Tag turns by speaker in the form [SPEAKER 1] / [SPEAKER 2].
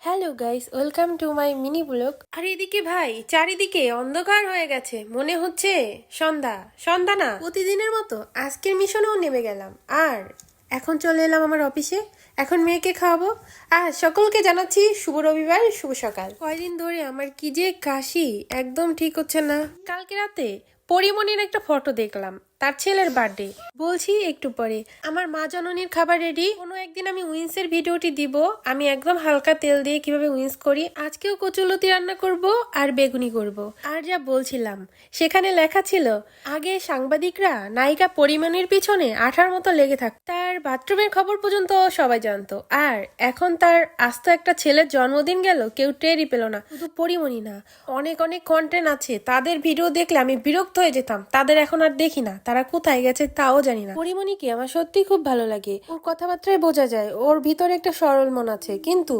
[SPEAKER 1] Hello guys welcome to my mini blog আর এদিকে ভাই, চারিদিকে অন্ধকার হয়ে গেছে। মনে হচ্ছে সন্ধ্যা। সন্ধ্যা না, প্রতিদিনের মতো। আজকের মিশনেও নেমে গেলাম। আর এখন চলে এলাম আমার অফিসে। এখন মেয়েকে খাওয়াবো। আর সকলকে জানাচ্ছি শুভ রবিবার, শুভ সকাল। কয়দিন ধরে আমার কি যে কাশি, একদম ঠিক হচ্ছে না। কালকে রাতে পরিমণির একটা ফটো দেখলাম, তার ছেলের বার্থডে বলছি, একটু পরে। আমার মা জননীর খাবার রেডি কোনো একদিন আমি উইন্সের ভিডিওটি দিব। আমি একদম হালকা তেল দিয়ে কীভাবে উইন্স করি, আজকেও কচুলতি রান্না করব আর বেগুনি করব। আর যা বলছিলাম, সেখানে লেখা ছিল, আগে সাংবাদিকরা নায়িকা পরিমণির পিছনে আঠার মতো লেগে থাক তার বাথরুমের খবর পর্যন্ত সবাই জানতো। আর এখন তার আস্ত একটা ছেলের জন্মদিন গেল, কেউ টেরই পেল না। শুধু পরিমণি না, অনেক অনেক কন্টেন্ট আছে। তাদের ভিডিও দেখলে আমি বিরক্ত হয়ে যেতাম। তাদের এখন আর দেখি না। তারা কোথায় গেছে তাও জানি না। পরিমণিকে আমার সত্যি খুব ভালো লাগে। ওর কথাবার্তায় বোঝা যায়, ওর ভিতরে একটা সরল মন আছে। কিন্তু